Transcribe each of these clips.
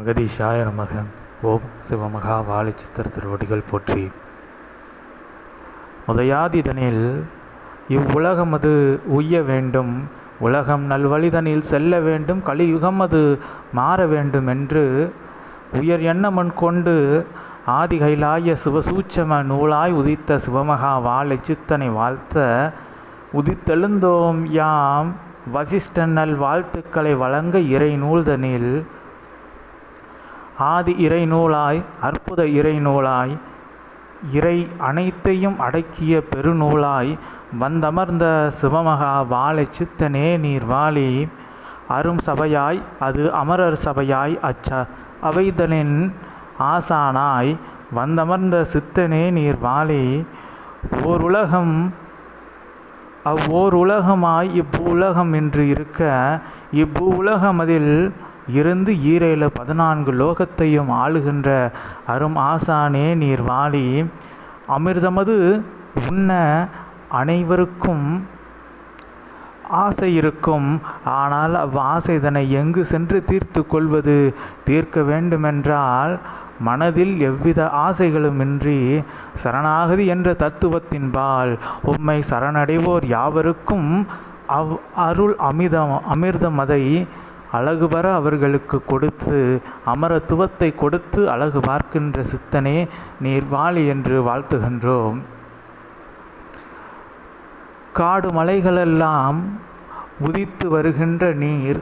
அகதீஷாய நமக. ஓம் சிவமகா வாழை சித்திர திருவடிகள் போற்றி. முதையாதிதனில் இவ்வுலகம் அது உய்ய வேண்டும். உலகம் நல்வழிதனில் செல்ல வேண்டும். கலியுகம் அது மாற வேண்டும் என்று உயர் எண்ணமன் கொண்டு ஆதி கைலாய சிவசூட்சம நூலாய் உதித்த சிவமகா வாழை சித்தனை வாழ்த்த உதித்தெழுந்தோம் யாம். வசிஷ்டன் நல் வாழ்த்துக்களை வழங்க இறை நூல்தனில் ஆதி இறை நூலாய் அற்புத இறை நூலாய் இறை அனைத்தையும் அடக்கிய பெருநூலாய் வந்தமர்ந்த சிவமகா வாழை சித்தனே நீர் வாழி அரும் சபையாய் அது அமரர் சபையாய் அச்ச அவைதனின் ஆசானாய் வந்தமர்ந்த சித்தனே நீர் வாழி ஓர் உலகம் அவ்வோர் உலகமாய் இப்பூ உலகம் என்று இருக்க இப்பூ உலகமதில் இருந்து ஈரேழு பதினான்கு லோகத்தையும் ஆளுகின்ற அரும் ஆசானே நீர் வாழி அமிர்தமது உண்ண அனைவருக்கும் ஆசை இருக்கும் ஆனால் அவ்வாசை இதனை எங்கு சென்று தீர்த்து கொள்வது? தீர்க்க வேண்டுமென்றால் மனதில் எவ்வித ஆசைகளுமின்றி சரணாகதி என்ற தத்துவத்தின்பால் உம்மை சரணடைவோர் யாவருக்கும் அவ் அருள் அமிதம் அமிர்தம் அழகு பெற அவர்களுக்கு கொடுத்து அமரத்துவத்தை கொடுத்து அழகு பார்க்கின்ற சித்தனே நீர் வாழி என்று வாழ்த்துகின்றோம். காடு மலைகளெல்லாம் உதித்து வருகின்ற நீர்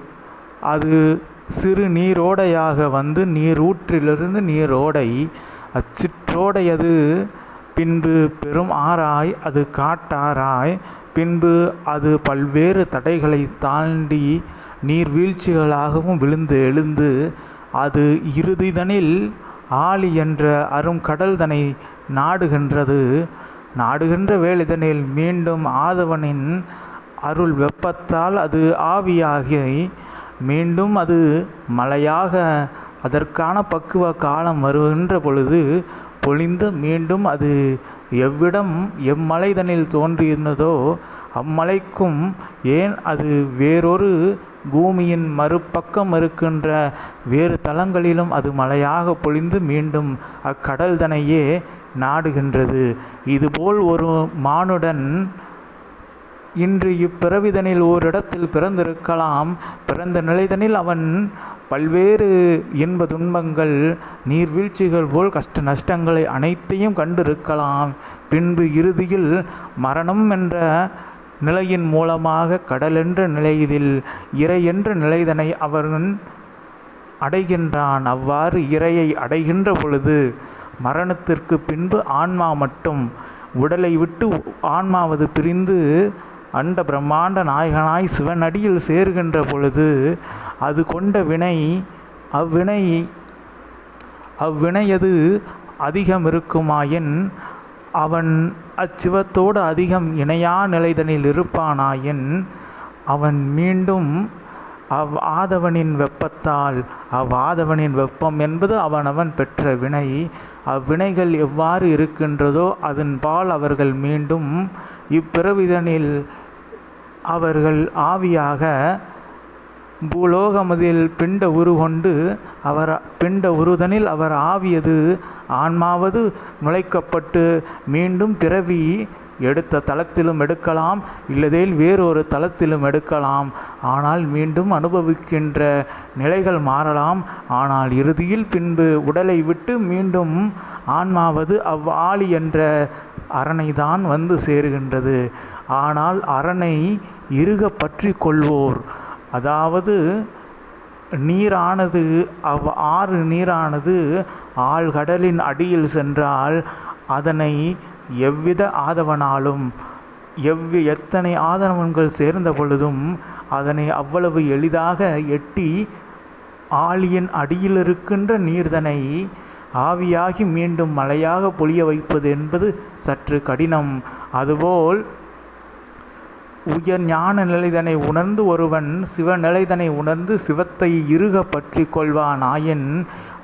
அது சிறு நீரோடையாக வந்து நீரூற்றிலிருந்து நீரோடை அச்சிற்றோடை அது பின்பு பெரும் ஆறாய் அது காட்டாராய் பின்பு அது பல்வேறு தடைகளை தாண்டி நீர்வீழ்ச்சிகளாகவும் விழுந்து எழுந்து அது இறுதிதனில் ஆழி என்ற அரும் கடல்தனை நாடுகின்றது. நாடுகின்ற வேலிதனில் மீண்டும் ஆதவனின் அருள் வெப்பத்தால் அது ஆவியாகி மீண்டும் அது மழையாக அதற்கான பக்குவ காலம் வருகின்ற பொழுது பொழிந்து மீண்டும் அது எவ்விடம் எம்மலைதனில் தோன்றியிருந்ததோ அம்மலைக்கும் ஏன் அது வேறொரு பூமியின் மறுபக்கம் இருக்கின்ற வேறு தலங்களிலும் அது மழையாக பொழிந்து மீண்டும் அக்கடல்தனையே நாடுகின்றது. இதுபோல் ஒரு மானுடன் இன்று இப்பிறவிதனில் ஓரிடத்தில் பிறந்திருக்கலாம். பிறந்த நிலைதனில் அவன் பல்வேறு இன்ப துன்பங்கள் நீர்வீழ்ச்சிகள் போல் கஷ்ட நஷ்டங்களை அனைத்தையும் கண்டிருக்கலாம். பின்பு இறுதியில் மரணம் என்ற நிலையின் மூலமாக கடலென்ற நிலையிதில் இறை என்ற நிலைதனை அவன் அடைகின்றான். அவ்வாறு இறையை அடைகின்ற பொழுது மரணத்திற்கு பின்பு ஆன்மா மட்டும் உடலை விட்டு ஆன்மாவது பிரிந்து அண்ட பிரம்மாண்ட நாயகனாய் சிவனடியில் சேர்கின்ற பொழுது அது கொண்ட வினை அவ்வினை அவ்வினையது அதிகம் இருக்குமாயின் அவன் அச்சிவத்தோடு அதிகம் இணையா நிலைதனில் இருப்பானாயின் அவன் மீண்டும் அவ் ஆதவனின் வெப்பத்தால் அவ்வாதவனின் வெப்பம் என்பது அவனவன் பெற்ற வினை. அவ்வினைகள் எவ்வாறு இருக்கின்றதோ அதன்பால் அவர்கள் மீண்டும் இப்பிறவிதனில் அவர்கள் ஆவியாக பூலோகமதில் பிண்ட உரு கொண்டு அவர் பிண்ட உருதனில் அவர் ஆவியது ஆன்மாவது நுழைக்கப்பட்டு மீண்டும் பிறவி எடுத்த தளத்திலும் எடுக்கலாம் இல்லதேல் வேறொரு தளத்திலும் எடுக்கலாம். ஆனால் மீண்டும் அனுபவிக்கின்ற நிலைகள் மாறலாம். ஆனால் இறுதியில் பின்பு உடலை விட்டு மீண்டும் ஆன்மாவது அவ்வாளி என்ற அரணைதான் வந்து சேருகின்றது. ஆனால் அரணை இறுக பற்றி கொள்வோர். அதாவது நீரானது அவ் ஆறு நீரானது ஆழ்கடலின் அடியில் சென்றால் அதனை எவ்வித ஆதவனாலும் எவ்வி எத்தனை ஆதவன்கள் சேர்ந்த பொழுதும் அதனை அவ்வளவு எளிதாக எட்டி ஆளியின் அடியில் இருக்கின்ற நீர்தனை ஆவியாகி மீண்டும் மழையாக பொழிய வைப்பது என்பது சற்று கடினம். அதுபோல் உயர் ஞான நிலைதனை உணர்ந்து ஒருவன் சிவநிலைதனை உணர்ந்து சிவத்தை இருக பற்றி கொள்வானாயின்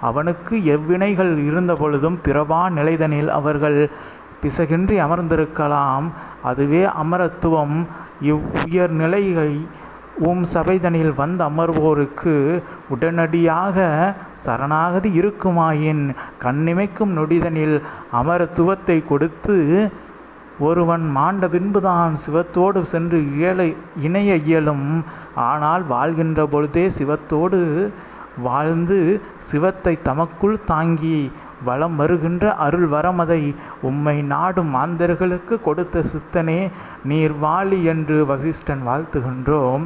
அவனுக்கு எவ்வினைகள் இருந்த பொழுதும் பிறவா நிலைதனில் அவர்கள் பிசகின்றி அமர்ந்திருக்கலாம். அதுவே அமரத்துவம். இவ் உயர் நிலையை உம் சபைதனில் வந்து அமர்வோருக்கு உடனடியாக சரணாகதி இருக்குமாயின் கண்ணிமைக்கும் நொடிதனில் அமரத்துவத்தை கொடுத்து ஒருவன் மாண்ட பின்புதான் சிவத்தோடு சென்று இயல இணைய இயலும். ஆனால் வாழ்கின்ற பொழுதே சிவத்தோடு வாழ்ந்து சிவத்தை தமக்குள் தாங்கி வலம் வருகின்ற அருள் வரமதை உம்மை நாடும் மாந்தர்களுக்கு கொடுத்த சித்தனே நீர் வாழி என்று வசிஷ்டன் வாழ்த்துகின்றோம்.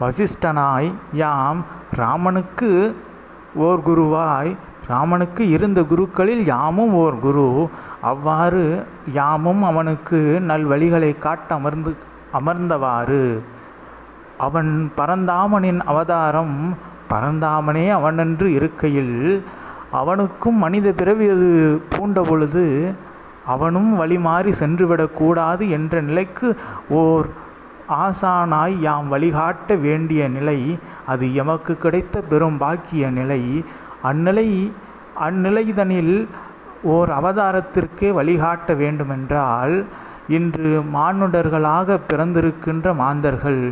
வசிஷ்டனாய் யாம் ராமனுக்கு ஓர் குருவாய் ராமனுக்கு இருந்த குருக்களில் யாமும் ஓர் குரு. அவ்வாறு யாமும் அவனுக்கு நல்வழிகளை காட்ட அமர்ந்து அமர்ந்தவாறு. அவன் பரந்தாமனின் அவதாரம் பரந்தாமனே அவனென்று இருக்கையில் அவனுக்கும் மனித பிறவி அது பூண்ட பொழுது அவனும் வழிமாறி சென்றுவிடக்கூடாது என்ற நிலைக்கு ஓர் ஆசானாய் யாம் வழிகாட்ட வேண்டிய நிலை அது எமக்கு கிடைத்த பெரும் பாக்கிய நிலை. அந்நிலை அந்நிலைதனில் ஓர் அவதாரத்திற்கே வழிகாட்ட வேண்டுமென்றால் இன்று மானுடர்களாக பிறந்திருக்கின்ற மாந்தர்கள்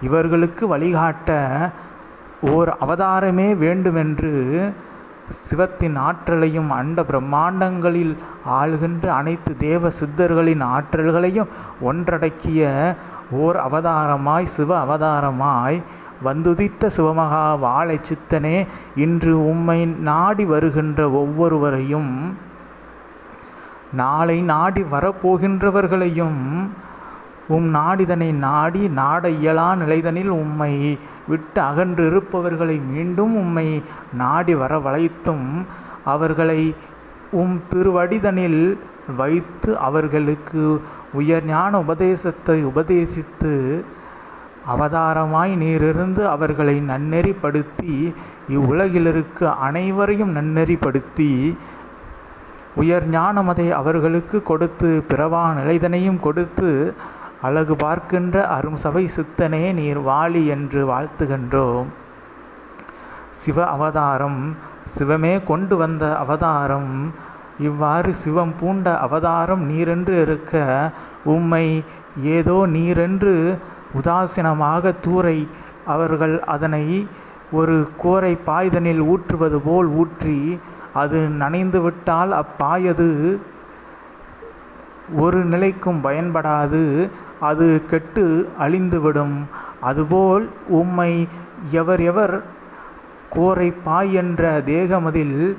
இவர்களுக்கு வழிகாட்ட ஓர் அவதாரமே வேண்டுமென்று சிவத்தின் ஆற்றலையும் அண்ட பிரம்மாண்டங்களில் ஆளுகின்ற அனைத்து தேவ சித்தர்களின் ஆற்றல்களையும் ஒன்றடக்கிய ஓர் அவதாரமாய் சிவ அவதாரமாய் வந்துதித்த சிவமகா வாழை சித்தனே இன்று உம்மை நாடி வருகின்ற ஒவ்வொருவரையும் நாளை நாடி வரப்போகின்றவர்களையும் உம் நாடிதனை நாடி நாட இயலா நிலைதனில் உம்மை விட்டு அகன்று இருப்பவர்களை மீண்டும் உம்மை நாடி வர வளைத்தும் அவர்களை உம் திருவடிதனில் வைத்து அவர்களுக்கு உயர் ஞான உபதேசத்தை உபதேசித்து அவதாரமாய் நீரிருந்து அவர்களை நன்னெறிப்படுத்தி இவ்வுலகிலிருக்கு அனைவரையும் நன்னெறிப்படுத்தி உயர் ஞானமதை அவர்களுக்கு கொடுத்து பிறவா நிலைதனையும் கொடுத்து அழகு பார்க்கின்ற அரும் சபை சித்தனே நீர் வாழி என்று வாழ்த்துகின்றோம். சிவ அவதாரம் சிவமே கொண்டு வந்த அவதாரம் இவ்வாறு சிவம் பூண்ட அவதாரம் நீரென்று இருக்க உம்மை ஏதோ நீரென்று உதாசீனமாக தூரை அவர்கள் அதனை ஒரு கோரை பாய்தனில் ஊற்றுவது போல் ஊற்றி அது நனைந்துவிட்டால் அப்பாயது. ஒரு நிலைக்கும் பயன்படாது அது கெட்டு அழிந்துவிடும். அதுபோல் உம்மை எவர் எவர் கோரை பாய் என்ற தேகமதில்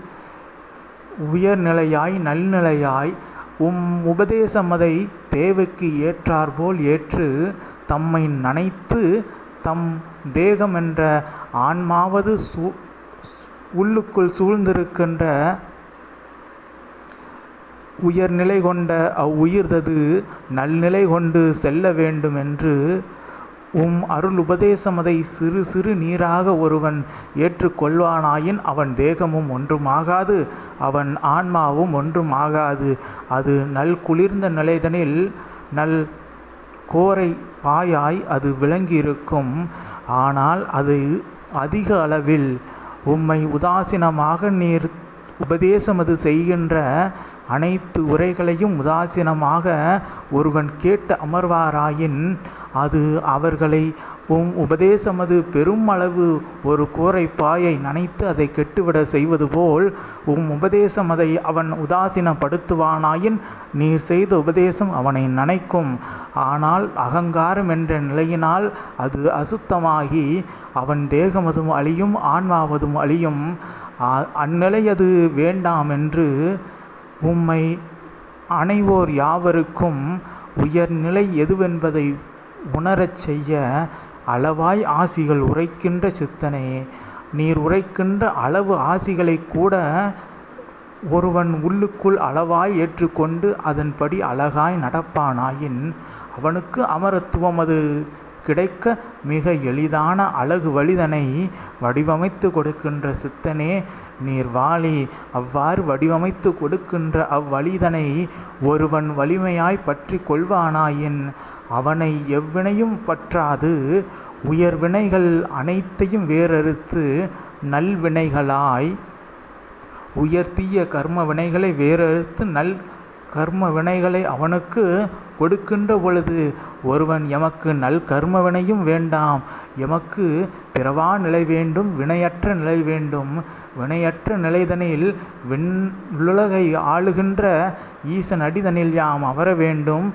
உயர்நிலையாய் நல்நிலையாய் உம் உபதேசமதை தேவைக்கு ஏற்றாற்போல் ஏற்று தம்மை நனைத்து தம் தேகம் என்ற ஆன்மாவது சூ உள்ளுக்குள் சூழ்ந்திருக்கின்ற உயர்நிலை கொண்ட அவ்வுயிர்தது நல்நிலை கொண்டு செல்ல வேண்டும் என்று உம் அருள் உபதேசமதை சிறு சிறு நீராக ஒருவன் ஏற்றுக்கொள்வானாயின் அவன் தேகமும் ஒன்றுமாகாது அவன் ஆன்மாவும் ஒன்றுமாகாது. அது நல் குளிர்ந்த நிலைதனில் நல் கோரை பாயாய் அது விளங்கியிருக்கும். ஆனால் அது அதிக அளவில் உம்மை உதாசீனமாக நீர் உபதேசமது செய்கின்ற அனைத்து உரைகளையும் உதாசீனமாக ஒருவன் கேட்டு அமர்வாராயின் அது அவர்களை உம் உபதேசமது பெரும் அளவு ஒரு கூரை பாயை நனைத்து அதை கெட்டுவிட செய்வது போல் உம் உபதேசம் அதை அவன் உதாசீனப்படுத்துவானாயின் நீர் செய்த உபதேசம் அவனை நனைக்கும். ஆனால் அகங்காரம் என்ற நிலையினால் அது அசுத்தமாகி அவன் தேகமதும் அழியும் ஆன்மாவதும் அழியும். அந்நிலை அது வேண்டாம் என்று உம்மை அனைவோர் யாவருக்கும் உயர்நிலை எதுவென்பதை உணரச் செய்ய அளவாய் ஆசிகள் உரைக்கின்ற சித்தனே. நீர் உரைக்கின்ற அளவு ஆசிகளை கூட ஒருவன் உள்ளுக்குள் அளவாய் ஏற்றுக்கொண்டு அதன்படி அழகாய் நடப்பானாயின் அவனுக்கு அமரத்துவம் அது. கிடைக்க மிக எளிதான அழகு வழிதனை வடிவமைத்து கொடுக்கின்ற சித்தனே நீர் வாழி. அவ்வாறு வடிவமைத்து கொடுக்கின்ற அவ்வழிதனை ஒருவன் வலிமையாய் பற்றி கொள்வானாயின் அவனை எவ்வினையும் பற்றாது. உயர்வினைகள் அனைத்தையும் வேறறுத்து நல்வினைகளாய் உயர்த்திய கர்ம வினைகளை வேறறுத்து நல் கர்ம வினைகளை அவனுக்கு கொடுக்கின்ற பொழுது ஒருவன் எமக்கு நல் கர்மவினையும் வேண்டாம். எமக்கு பிறவா நிலை வேண்டும் வினையற்ற நிலை வேண்டும். வினையற்ற நிலைதனில் விண்ணுலகை ஆளுகின்ற ஈசன் அடிதனில் யாம் அமர வேண்டும்.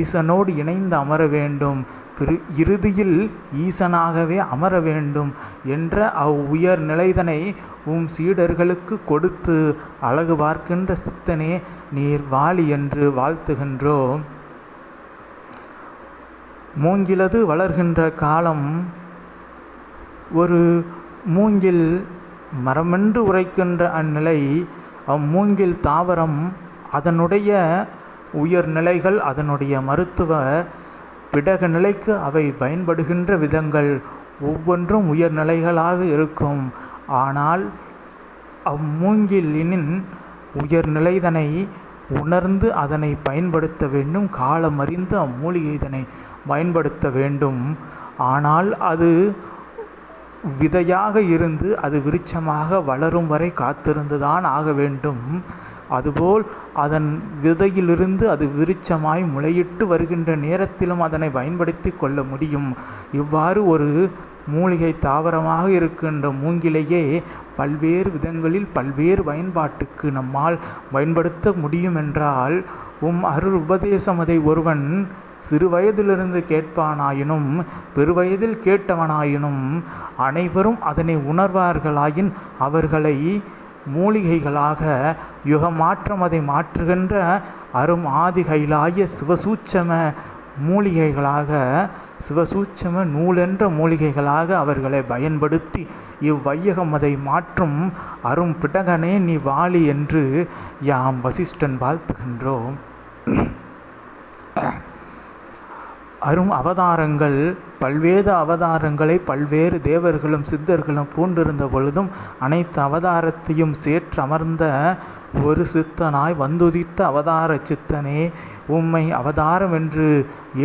ஈசனோடு இணைந்து அமர வேண்டும். இறுதியில் ஈசனாகவே அமர வேண்டும் என்ற அவ் உயர் நிலைதனை உம் சீடர்களுக்கு கொடுத்து அழகு பார்க்கின்ற சித்தனே நீர் வாழி என்று வாழ்த்துகின்றோம். மூங்கிலது வளர்கின்ற காலம் ஒரு மூங்கில் மரமென்று உரைக்கின்ற அந்நிலை அம்மூங்கில் தாவரம் அதனுடைய உயர்நிலைகள் அதனுடைய மருத்துவ பிடக நிலைக்கு அவை பயன்படுகின்ற விதங்கள் ஒவ்வொன்றும் உயர்நிலைகளாக இருக்கும். ஆனால் அம்மூங்கிலினின் உயர்நிலைதனை உணர்ந்து அதனை பயன்படுத்த வேண்டும். காலம் அறிந்து அம்மூலிகை இதனை பயன்படுத்த வேண்டும். ஆனால் அது விதையாக இருந்து அது விருட்சமாக வளரும் வரை காத்திருந்துதான் ஆக வேண்டும். அதுபோல் அதன் விதையிலிருந்து அது விருட்சமாய் முளையிட்டு வருகின்ற நேரத்திலும் அதனை பயன்படுத்தி கொள்ள முடியும். இவ்வாறு ஒரு மூலிகை தாவரமாக இருக்கின்ற மூங்கிலேயே பல்வேறு விதங்களில் பல்வேறு பயன்பாட்டுக்கு நம்மால் பயன்படுத்த முடியும் என்றால் உம் அருள் உபதேசம் அதை ஒருவன் சிறு வயதிலிருந்து கேட்பானாயினும் பெருவயதில் கேட்டவனாயினும் அனைவரும் அதனை உணர்வார்களாயின் அவர்களை மூலிகைகளாக யுகமாற்றம் அதை மாற்றுகின்ற அரும் ஆதிகைலாய சிவசூட்சம மூலிகைகளாக சிவசூட்சம நூலென்ற மூலிகைகளாக அவர்களை பயன்படுத்தி இவ்வையகம் அதை மாற்றும் அரும் பிடகனே நீ வாழி என்று யாம் வசிஷ்டன் வாழ்த்துகின்றோம். அரும் அவதாரங்கள் பல்வேறு அவதாரங்களை பல்வேறு தேவர்களும் சித்தர்களும் பூண்டிருந்த பொழுதும் அனைத்து அவதாரத்தையும் சேற்றமர்ந்த ஒரு சித்தனாய் வந்துதித்த அவதார சித்தனே உம்மை அவதாரம் என்று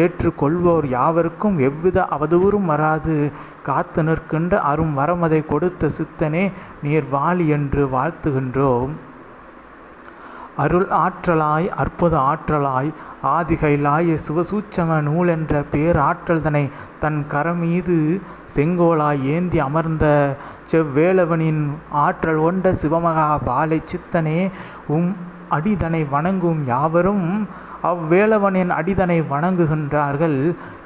ஏற்றுக்கொள்வோர் யாவருக்கும் எவ்வித அவதூறும் வராது. காத்து நிற்கின்ற அரும் வரமதை கொடுத்த சித்தனே நீர் வாழி என்று வாழ்த்துகின்றோம். அருள் ஆற்றலாய் அற்புத ஆற்றலாய் ஆதிகைலாய சிவசூட்சம நூலென்ற பேராற்றல்தனை தன் கரமீது செங்கோலாய் ஏந்தி அமர்ந்த செவ்வேளவனின் ஆற்றல் கொண்ட சிவமகா பாலை சித்தனே உம் அடிதனை வணங்கும் யாவரும் அவ்வேளவனின் அடிதனை வணங்குகின்றார்கள்.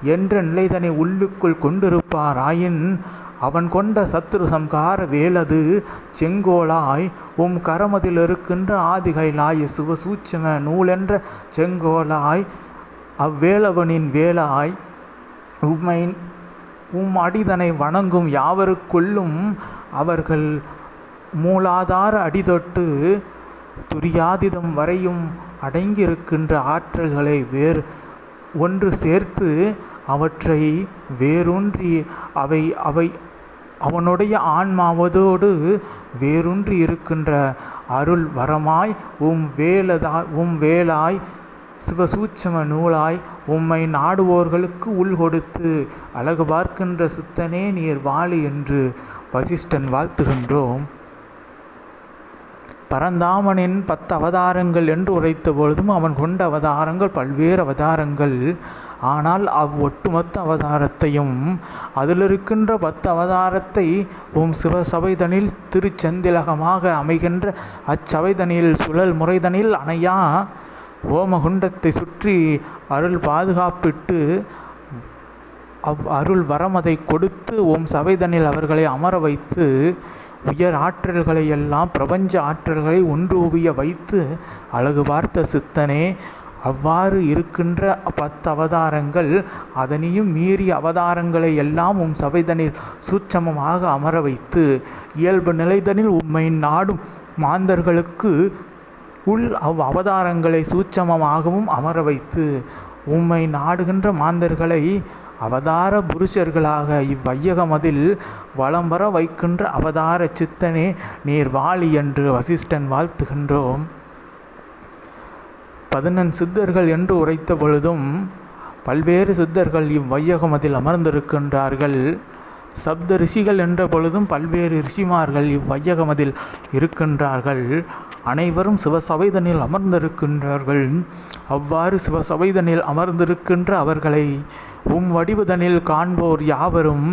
என்ற நிலைதனை உள்ளுக்குள் கொண்டிருப்பாராயின் அவன் கொண்ட சத்ரு சம்கார வேலது. செங்கோலாய் உம் கரமதில் இருக்கின்ற ஆதிகைலாய் சிவசூச்சம நூலென்ற செங்கோலாய் அவ்வேளவனின் வேலாய் உம்மை உம் அடிதனை வணங்கும் யாவருக்குள்ளும் அவர்கள் மூலாதார அடிதொட்டு துரியாதிதம் வரையும் அடங்கியிருக்கின்ற ஆற்றல்களை வேறு ஒன்று சேர்த்து அவற்றை வேரூன்றி அவை அவை அவனுடைய ஆன்மாவதோடு வேரூன்றி இருக்கின்ற அருள் வரமாய் உம் வேலதா உம் வேலாய் சிவசூட்சம நூலாய் உம்மை நாடுவோர்களுக்கு உள் கொடுத்து அழகு பார்க்கின்ற சித்தனே நீர் வாழி என்று வசிஷ்டன் வாழ்த்துகின்றோம். பரந்தாமனின் பத்து அவதாரங்கள் என்று உரைத்த பொழுதும் அவன் கொண்ட அவதாரங்கள் பல்வேறு அவதாரங்கள். ஆனால் அவ் ஒட்டுமொத்த அவதாரத்தையும் அதில் இருக்கின்ற பத்து அவதாரத்தை ஓம் சிவசபைதனில் திருச்செந்திலகமாக அமைகின்ற அச்சபைதனில் சுழல் முறைதனில் அணையா ஓமகுண்டத்தை சுற்றி அருள் பாதுகாப்பிட்டு அவ் அருள் வரமதை கொடுத்து ஓம் சபைதனில் அவர்களை அமர வைத்து உயர் ஆற்றல்களை எல்லாம் பிரபஞ்ச ஆற்றல்களை ஒன்று ஓவிய வைத்து அழகு பார்த்த சித்தனே அவ்வாறு இருக்கின்ற பத்து அவதாரங்கள் அதனையும் மீறிய அவதாரங்களை எல்லாம் உம் சபைதனில் சூட்சமமாக அமர வைத்து இயல்பு நிலைதனில் உம்மை நாடும் மாந்தர்களுக்கு உள் அவ் அவதாரங்களை சூட்சமமாகவும் அமர வைத்து உம்மை நாடுகின்ற மாந்தர்களை அவதார புருஷர்களாக இவ்வையகமதில் வளம் வர வைக்கின்ற அவதார சித்தனே நீர் வாழி என்று வசிஷ்டன் வாழ்த்துகின்றோம். பதினெண் சித்தர்கள் என்று உரைத்த பொழுதும் பல்வேறு சித்தர்கள் இவ்வையகமதில் அமர்ந்திருக்கின்றார்கள். சப்த ரிஷிகள் என்ற பொழுதும் பல்வேறு ரிஷிமார்கள் இவ்வையகமதில் இருக்கின்றார்கள். அனைவரும் சிவசபைதனில் அமர்ந்திருக்கின்றார்கள். அவ்வாறு சிவசபைதனில் அமர்ந்திருக்கின்ற அவர்களை உம் வடிவுதனில் காண்போர் யாவரும்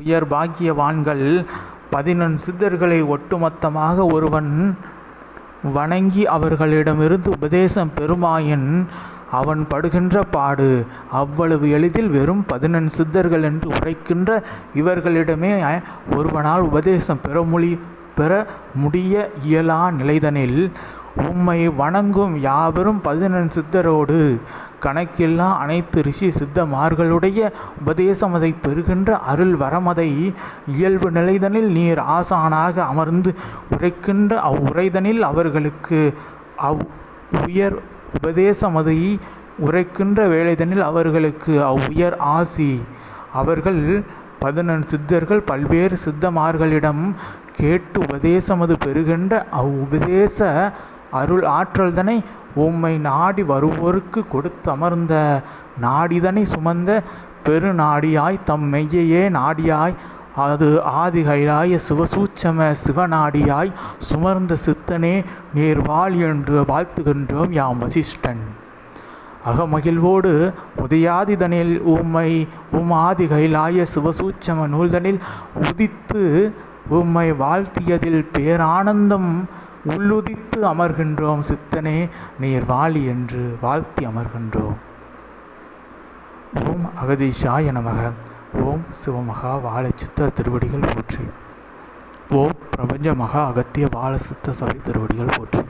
உயர் பாக்கியவான்கள். பதினெண் சித்தர்களை ஒட்டுமொத்தமாக ஒருவன் வணங்கி அவர்களிடமிருந்து உபதேசம் பெறுமாயின் அவன் படுகின்ற பாடு அவ்வளவு எளிதில் வெறும் பதினெண் சித்தர்கள் என்று உரைக்கின்ற இவர்களிடமே ஒருவனால் உபதேசம் பெற மொழி பெற முடிய இயலா நிலைதனில் உம்மை வணங்கும் யாவரும் பதினெண் சித்தரோடு கணக்கில்லா அனைத்து ரிஷி சித்தமார்களுடைய உபதேசமதை பெறுகின்ற அருள் வரமதை இயல்பு நிலைதனில் நீர் ஆசானாக அமர்ந்து உரைக்கின்ற அவ்வுரைதனில் அவர்களுக்கு அவ் உயர் உபதேசமதை உரைக்கின்ற வேலைதனில் அவர்களுக்கு அவ்வுயர் ஆசி. அவர்கள் பதினெண் சித்தர்கள் பல்வேறு சித்தமார்களிடம் கேட்டு உபதேசமது பெறுகின்ற அவ்வுபதேச அருள் ஆற்றல்தனை உம்மை நாடி வருவோருக்கு கொடுத்தமர்ந்த நாடிதனை சுமந்த பெருநாடியாய் தம் மெய்யையே நாடியாய் அது ஆதிகைலாய சிவசூட்சம சிவநாடியாய் சுமர்ந்த சித்தனே நேர் வாழ் என்று வாழ்த்துகின்றோம் யாம் வசிஷ்டன். அகமகிழ்வோடு உதயாதிதனில் உம்மை உம் ஆதிகைலாய சிவசூட்சம நூல்தனில் உதித்து உம்மை வாழ்த்தியதில் பேரானந்தம் உள்ளுதித்து அமர்கின்றோம் சித்தனே நீர் வாழி என்று வாழ்த்தி அமர்கின்றோம். ஓம் அகதீஷாய நமக. ஓம் சிவமகா வாழ சித்தர் திருவடிகள் போற்றி. ஓம் பிரபஞ்ச மகா அகத்திய வாழ சித்த சபை திருவடிகள் போற்றி.